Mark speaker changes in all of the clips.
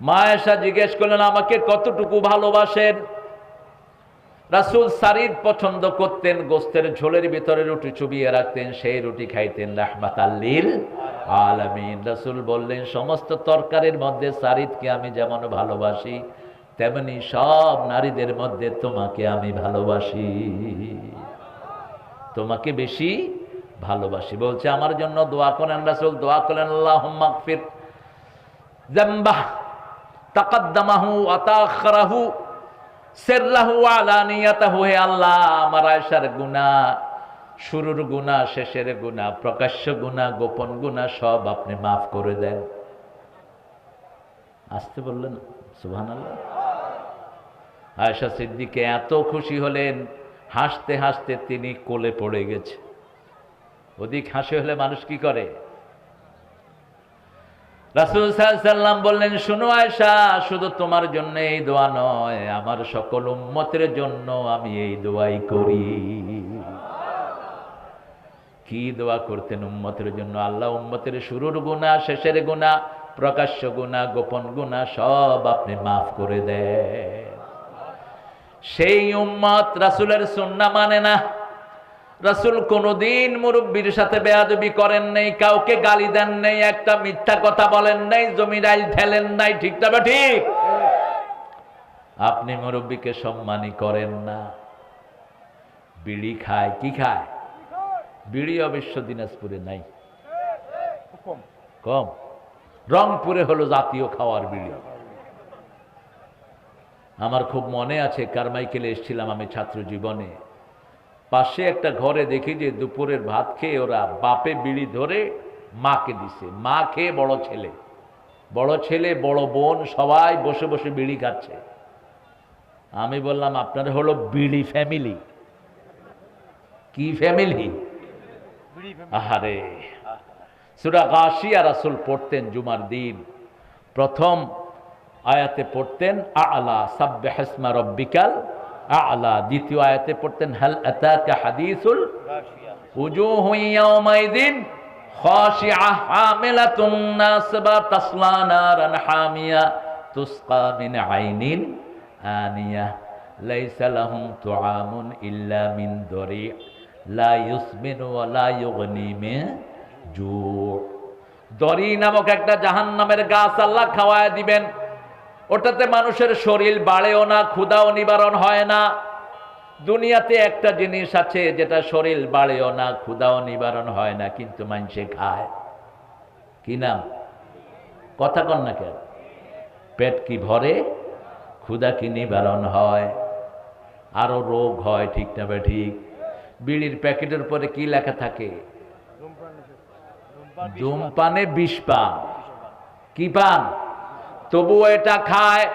Speaker 1: মায়েশা জিজ্ঞেস করলেন, আমাকে কতটুকু ভালোবাসেন? রাসুল সারিদ পছন্দ করতেন, গোস্তের ঝোলের ভিতরে রুটি চুবিয়ে রাখতেন, সেই রুটি খাইতেন রাহমাত আল্লিল আলামিন। রাসুল বললেন, সমস্ত তরকারির মধ্যে সারিদকে আমি যেমন ভালোবাসি, তেমনি সব নারীদের মধ্যে তোমাকে আমি ভালোবাসি। তোমাকে বেশি ভালোবাসি। বলছে, আমার জন্য দোয়া করেন রাসুল, দোয়া করেন আল্লাহ মাগফির জাম্বাহ তাকাদ্দামাহু আতাখরাহু সেরলাহু আলানিয়াতাহু, হে আল্লাহ, আমার আয়েশার গুনাহ, শুরুর গুনাহ, শেষের গুনাহ, প্রকাশ্য গুনাহ, গোপন গুনাহ সব আপনি মাফ করে দেন। আসতে বললেন, সুবহানাল্লাহ। আয়েশা সিদ্দিকে এত খুশি হলেন, হাসতে হাসতে তিনি কোলে পড়ে গেছে। অধিক হাসি হলে মানুষ কি করে? রাসুল সাল্লাম বললেন, শুনো আয়সা শুধু তোমার জন্য এই দোয়া নয়, আমার সকল উম্মতের জন্য আমি এই দোয়াই করি। কি দোয়া করতেন উম্মতের জন্য? আল্লাহ উম্মতের শুরুর গুণা শেষের গুণা প্রকাশ্য গুণা গোপন গুণা সব আপনি মাফ করে দেন। সেই উম্মত রাসুলের সুন্না মানে না। রাসুল কোনদিন মুরব্বীর সাথে বেয়াদবি করেন নাই, কাউকে গালি দেন নাই, একটা মিথ্যা কথা বলেন নাই জমিরাইল ঠেলেন নাই, ঠিক তবে ঠিক? আপনি মুরব্বীকে সম্মানই করেন না। বিড়ি খায়, কি খায়? বিড়ি অবশ্য দিনাজপুরে নাই। কম। রংপুরে হলো জাতীয় খাওয়ার বিড়ি। আমার খুব মনে আছে, কারমাইকেলে এসেছিলাম আমি ছাত্র জীবনে। পাশে একটা ঘরে দেখি যে দুপুরের ভাত খেয়ে ওরা বাপে বিড়ি ধরে মাকে দিছে। মা খেয়ে বড় ছেলে। বড় ছেলে বড় বোন সবাই বসে বসে বিড়ি খাচ্ছে। আমি বললাম আপনারা হলো বিড়ি ফ্যামিলি। কি ফ্যামিলি? আহারে। সুরা গাশিয়া রাসুল পড়তেন জুমার দিন। প্রথম আয়াতে পড়তেন আলা সাব্বে হাসমা রব্বিকাল আলা, দ্বিতীয় আয়াতে পড়তেন, হাল আতাকা হাদিসুল উজুহু ইয়াউমাইদিন খাশিআ হামিলাতুন নাসবা তাসলা নারান হামিয়া তুসকা মিন আইনিন আনিয়া লাইসা লাহুম তুআমুন ইল্লা মিন দরি। লা ইউসমিনু ওয়া লা ইউগনি মিন জু। দরি নামক একটা জাহান্নামের গাছ আল্লাহ খাওয়ায় দিবেন। ওটাতে মানুষের শরীর বাড়েও না ক্ষুদাও নিবারণ হয় না। দুনিয়াতে একটা জিনিস আছে যেটা শরীর বাড়েও না ক্ষুদাও নিবারণ হয় না, কিন্তু মানুষে খায় কি নাম? কথা কন না কেন? পেট কি ভরে ক্ষুদা কি নিবারণ হয়? আরও রোগ হয় ঠিক না ঠিক? বিড়ির প্যাকেটের পরে কি লেখা থাকে? ধূমপানে বিষ পান কি পান? তবুও এটা খায়।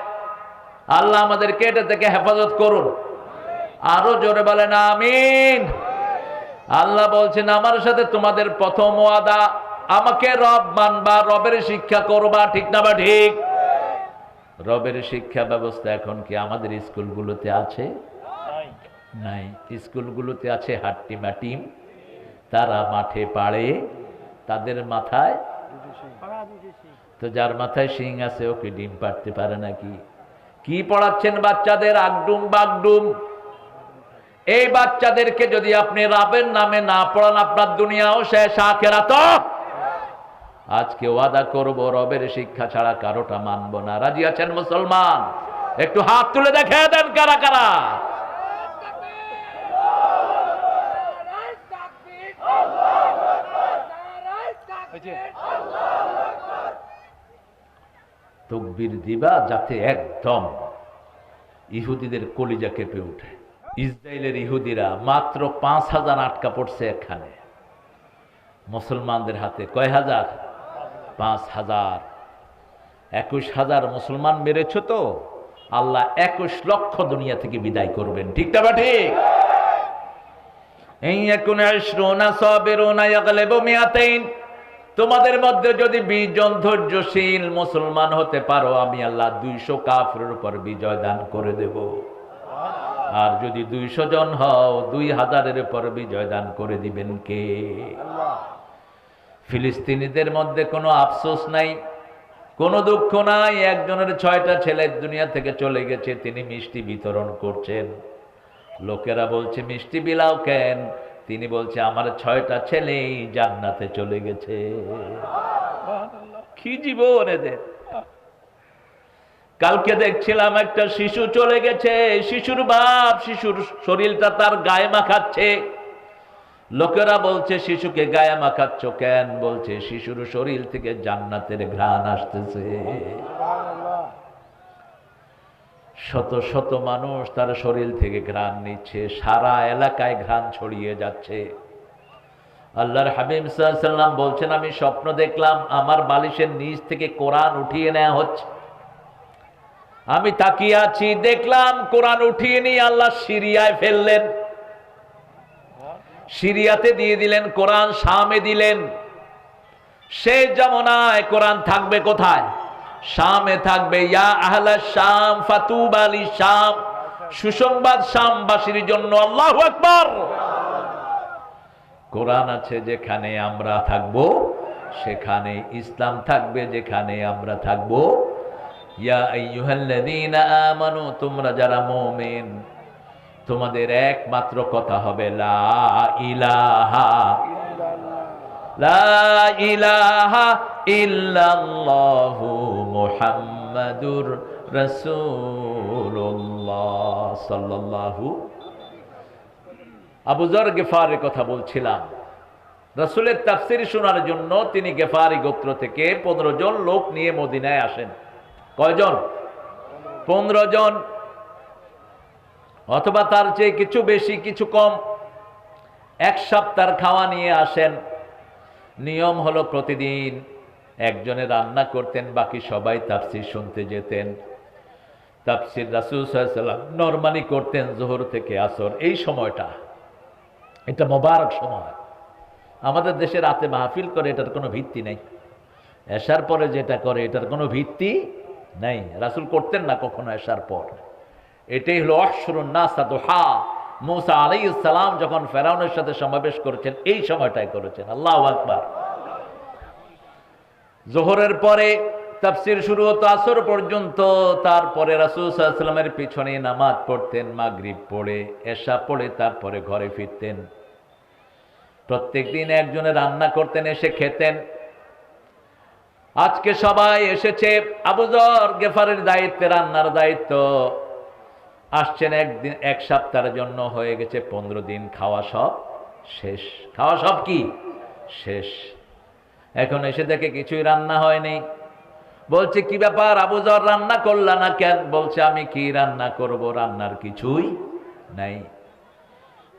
Speaker 1: আল্লাহ আমাদেরকে এটা থেকে হেফাজত করুন। আরও জোরে বলেন, আমিন। আল্লাহ বলছেন, আমার সাথে তোমাদের প্রথম ওয়াদা, আমাকে রব মানবা, রবের শিক্ষা করবা, ঠিক না বা ঠিক? রবের শিক্ষা ব্যবস্থা এখন কি আমাদের স্কুলগুলোতে আছে? নাই। স্কুলগুলোতে আছে হাট্টিমা টিম তারা মাঠে পাড়ে, তাদের মাথায় তো যার মাথায় শিং আছে ওকে ডিম পাড়তে পারে নাকি? কি পড়াচ্ছেন বাচ্চাদের? আগডুম বাগডুম। এই বাচ্চাদেরকে যদি আপনি রাবের নামে না পড়ান আপনার দুনিয়াও শেষ আখেরা তো আজকে ওয়াদা করব রবের শিক্ষা ছাড়া কারোটা মানব না। রাজি আছেন মুসলমান? একটু হাত তুলে দেখে দেন কারা কারা। তকবির দিবা যাতে একদম ইহুদিদের কলিজা কেঁপে ওঠে। ইসরায়েলের ইহুদিরা মাত্র পাঁচ হাজার আটকা পড়ছে এখানে মুসলমানদের হাতে কয় হাজার? পাঁচ হাজার। একুশ হাজার মুসলমান মেরেছ তো? আল্লাহ একুশ লক্ষ দুনিয়া থেকে বিদায় করবেন। ঠিক না বা ঠিক? এই এখন তোমাদের মধ্যে যদি বিশ জন ধৈর্যশীল মুসলমান হতে পারো, আমি আল্লাহ দুইশো কাফের উপর বিজয় দান করে দেব। আর যদি দুইশো জন হও, দুই হাজারের উপর বিজয় দান করে দিবেন কে? ফিলিস্তিনিদের মধ্যে কোনো আফসোস নাই, কোনো দুঃখ নাই। একজনের ছয়টা ছেলে দুনিয়া থেকে চলে গেছে, তিনি মিষ্টি বিতরণ করছেন। লোকেরা বলছে, মিষ্টি বিলাও কেন? তিনি বলছে আমার ছয়টা ছেলেই জান্নাতে চলে গেছে। কি জীবন এদের? কালকে দেখছিলাম একটা শিশু চলে গেছে শিশুর বাপ শিশুর শরীরটা তার গায়ে মাখাচ্ছে। লোকেরা বলছে শিশুকে গায়ে মাখাচ্ছ কেন? বলছে শিশুর শরীর থেকে জান্নাতের ঘ্রাণ আসতেছে। শত শত মানুষ তার শরীর থেকে ঘ্রাণ নিচ্ছে, সারা এলাকায় ঘ্রাণ ছড়িয়ে যাচ্ছে। আল্লাহর হাবিব সাল্লাম বলছেন, আমি স্বপ্ন দেখলাম, আমার বালিশের নিচ থেকে কোরআন উঠিয়ে নেওয়া হচ্ছে। আমি তাকিয়ে আছি, দেখলাম কোরআন উঠিয়ে নিয়ে আল্লাহ সিরিয়ায় ফেললেন। সিরিয়াতে দিয়ে দিলেন, কোরআন শামে দিলেন। সে যমনায় কোরআন থাকবে কোথায়? শামে থাকবে, ইয়া আহলা শাম, ফাতুব আলী শাম। সুসংবাদ শামবাসীর জন্য আল্লাহ আকবার। কোরআন আছে, যেখানে আমরা থাকব, সেখানে ইসলাম থাকবে, যেখানে আমরা থাকব। ইয়া আইয়ুহাল্লাযীনা আমানু, তোমরা যারা মুমিন, তোমাদের একমাত্র কথা হবে, লা ইলাহা লা ইলাহা ইল্লাল্লাহু মুহাম্মাদুর রাসূলুল্লাহ সাল্লাল্লাহু আবুজর গেফারের কথা বলছিলাম। রাসূলের তাফসির শোনার জন্য তিনি গেফারি গোত্র থেকে পনেরো জন লোক নিয়ে মদিনায় আসেন। কয়জন? পনেরো জন। অথবা তার চেয়ে কিছু বেশি, কিছু কম। এক সপ্তাহ খাওয়া নিয়ে আসেন। নিয়ম হলো প্রতিদিন একজনে রান্না করতেন, বাকি সবাই তাফসির শুনতে যেতেন। তাফসির রাসুল সাল্লাম নর্মালি করতেন জোহর থেকে আসর। এই সময়টা, এটা মোবারক সময়। আমাদের দেশে রাতে মাহফিল করে, এটার কোনো ভিত্তি নেই। এসার পরে যেটা করে, এটার কোনো ভিত্তি নেই। রাসুল করতেন না কখনো এসার পর। এটাই হলো অশ্বরুন নাসাদোহা মৌসা আলাই সালাম যখন ফেরাউনের সাথে সমাবেশ করেছেন, এই সময়টাই করেছেন। আল্লাহ আকবার। জোহরের পরে তাফসির শুরু হতো আসর পর্যন্ত। তারপরে রাসুল সাল্লামের পিছনে নামাজ পড়তেন, মাগরিব পড়ে, এশা পড়ে, তারপরে ঘরে ফিরতেন। প্রত্যেক দিন একজনে রান্না করতেন, এসে খেতেন। আজকে সবাই এসেছে আবুজর গেফারের দায়িত্বে, রান্নার দায়িত্ব। আসছেন একদিন, এক সপ্তাহের জন্য হয়ে গেছে পনেরো দিন, খাওয়া সব শেষ। খাওয়া সব কি? শেষ। এখন এসে দেখে কিছুই রান্না হয়নি। বলছে, কি ব্যাপার? আবুজর রান্না করলা না কেন? বলছে, আমি কি রান্না করব? রান্নার কিছুই নাই।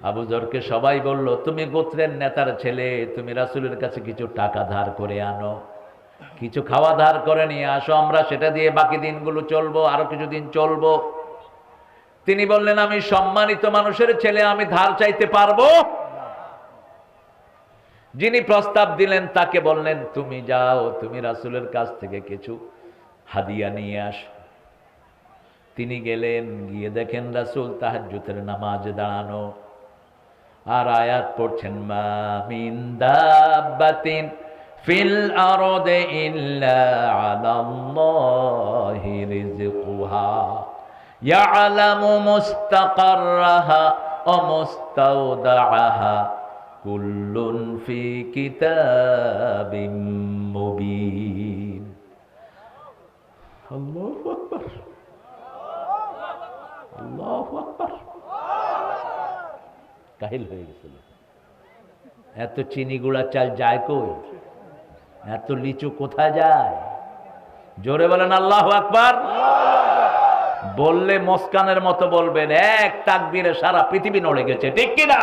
Speaker 1: আবুজরকে সবাই বলল, তুমি গোত্রের নেতার ছেলে, তুমি রাসুলের কাছে কিছু টাকা ধার করে আনো। কিছু খাওয়া ধার করে নিয়ে আসো, আমরা সেটা দিয়ে বাকি দিনগুলো চলবো, আরও কিছুদিন চলবো। তিনি বললেন, আমি সম্মানিত মানুষের ছেলে, আমি ধার চাইতে পারব? যিনি প্রস্তাব দিলেন, তাকে বললেন, তুমি যাও, তুমি রাসুলের কাছ থেকে কিছু হাদিয়া নিয়ে আসো। তিনি গেলেন, গিয়ে দেখেন রাসুল তাহাজ্জুতের নামাজে দাঁড়ানো। আর আয়াত পড়ছেন, মা ফিল আরদে ইল্লা মুস্তাকাররাহা ওয়া মুস্তাওদাআহা কুল্লুন ফি কিতাবিম কাহিল হয়ে গেছিল এত চিনি গুঁড়া চাল যায় কই? এত লিচু কোথায় যায়? জোরে বলেন আল্লাহ আকবার। বললে মস্কানের মতো বলবেন, এক তাকবীরে সারা পৃথিবী নড়ে গেছে, ঠিক কিনা?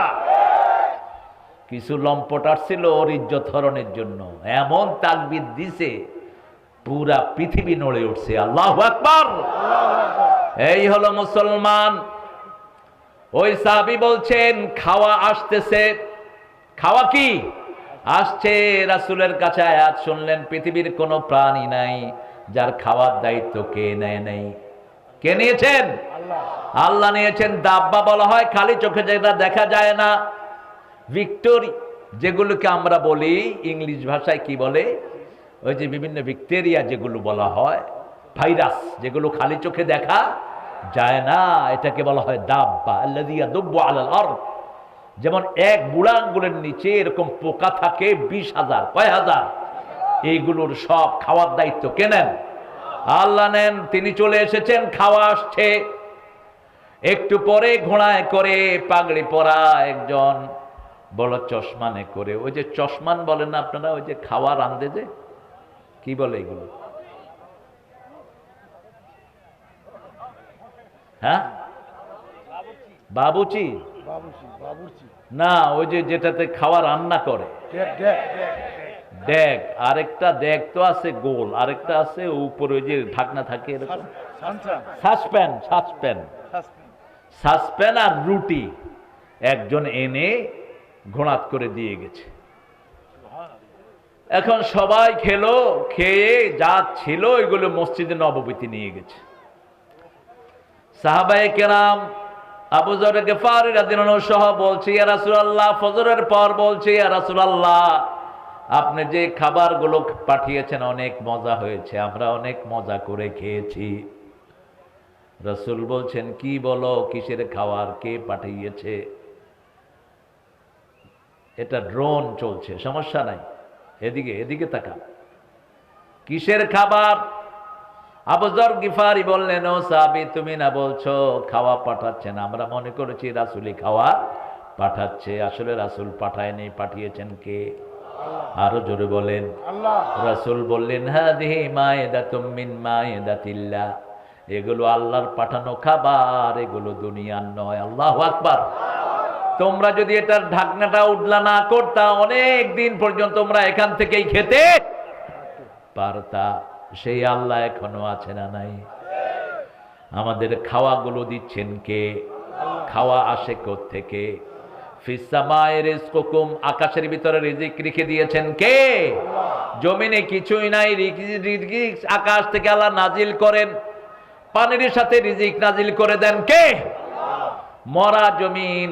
Speaker 1: কিছু লম্পট আসছিল ওর ইজ্জত হরণের জন্য। এমন তাকবির দিছে পুরা পৃথিবী নড়ে উঠছে। আল্লাহ আকবার! এই হলো মুসলমান। ওই সাহাবি বলছেন খাওয়া আসতেছে। খাওয়া কি? আসছে রাসুলের কাছে আয়াত শুনলেন পৃথিবীর কোনো প্রাণী নাই যার খাওয়ার দায়িত্ব কে নেয় নাই? কে নিয়েছেন? আল্লাহ। নিয়েছেন। দাব্বা বলা হয় খালি চোখে যেটা দেখা যায় না। ভিক্টোরি, যেগুলোকে আমরা বলি, ইংলিশ ভাষায় কি বলে? ওই যে বিভিন্ন ব্যাকটেরিয়া যেগুলো বলা হয়, ভাইরাস, যেগুলো খালি চোখে দেখা যায় না। এটাকে বলা হয় দাব্বা আল্লাদিয়া দব্য আলাল যেমন এক বুড়া আঙ্গুলের নিচে এরকম পোকা থাকে, বিশ হাজার, কয় হাজার? এইগুলোর সব খাওয়ার দায়িত্ব কে নেন? আল্লাহ নেন, তিনি চলে এসেছেন, খাওয়া আসছে। একটু পরে ঘোড়ায় করে পাগড়ি পরা একজন বড় চশমানে করে। ওই যে চশমান বলেন না আপনারা? ওই যে খাওয়ার আন্দে যে? কি বলে এগুলো? হ্যাঁ? বাবুচি? না ওই যে যেটাতে খাওয়া রান্না করে।
Speaker 2: দেখ দেখ দেখ।
Speaker 1: আরেকটা ড্যাগ তো আছে গোল আরেকটা আছে উপরে ওই যে ঢাকনা থাকে এরকম।
Speaker 2: সানসা
Speaker 1: সাসপেন সাসপেন সাসপেন আর রুটি। একজন এনে ঘোড়াত করে দিয়ে গেছে। এখন সবাই খেলো, খেয়ে যা ছিল এগুলো মসজিদে নববীতি নিয়ে গেছে। সাহাবায়ে কেরাম আবু জর গেফারি সহ বলছে, ইয়া ফজরের পর বলছে, ইয়া আপনি যে খাবারগুলো পাঠিয়েছেন অনেক মজা হয়েছে, আমরা অনেক মজা করে খেয়েছি। রসুল বলছেন, কি বলো, কিসের খাবার, কে পাঠিয়েছে? এটা ড্রোন চলছে সমস্যা নাই। এদিকে এদিকে তাকা কিসের খাবার? আবজর গিফারি বললেন ও সাবি তুমি না বলছো খাওয়া পাঠাচ্ছেন আমরা মনে করেছি রাসুলি খাওয়া পাঠাচ্ছে। আসলে রাসুল পাঠায়নি পাঠিয়েছেন কে? আরও জোরে বলেন। রাসুল বললেন হাদিহি মিন মায়েদাতিল্লাহ। এগুলো আল্লাহর পাঠানো খাবার এগুলো দুনিয়ার নয়। আল্লাহ আকবার। তোমরা যদি এটার ঢাকনাটা উডলা না করতা, অনেক দিন পর্যন্ত তোমরা এখান থেকেই খেতে পারতা। সেই আল্লাহ এখনও আছে না নাই? আমাদের খাওয়াগুলো দিচ্ছেন কে? খাওয়া আসে থেকে আকাশের ভিতরে রিজিক রেখে দিয়েছেন কে? জমিনে কিছুই নাই আকাশ থেকে আল্লাহ নাজিল করেন। পানির সাথে রিজিক নাজিল করে দেন কে? মরা জমিন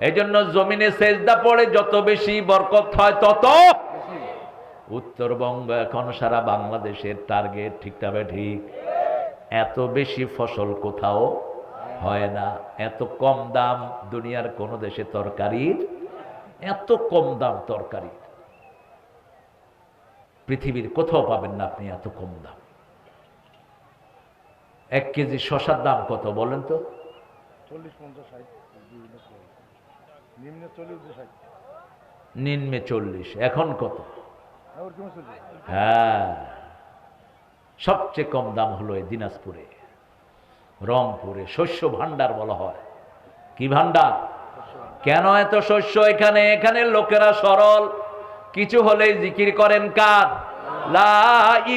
Speaker 1: এই জন্য জমিনে সেজদা পড়ে যত বেশি বরকত হয় তত উত্তরবঙ্গ এখন সারা বাংলাদেশের টার্গেট, ঠিক তবে ঠিক? এত বেশি ফসল কোথাও হয় না। এত কম দাম দুনিয়ার কোন দেশে তরকারির, এত কম দাম তরকারির। পৃথিবীর কোথাও পাবেন না আপনি এত কম দাম। এক কেজি শশার দাম কত বলেন তো?
Speaker 2: চল্লিশ, পঞ্চাশ। নিম্নে চল্লিশ
Speaker 1: নিম্নে চল্লিশ এখন কত? হ্যাঁ, সবচেয়ে কম দাম হলো এই দিনাজপুরে রংপুরে শস্য ভান্ডার বলা হয়। কি ভান্ডার কেন এত শস্য এখানে? এখানে লোকেরা সরল। কিছু হলেই জিকির করেন কার? লা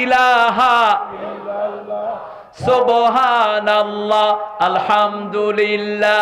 Speaker 1: ইলাহা সুবহানাল্লাহ আলহামদুলিল্লাহ।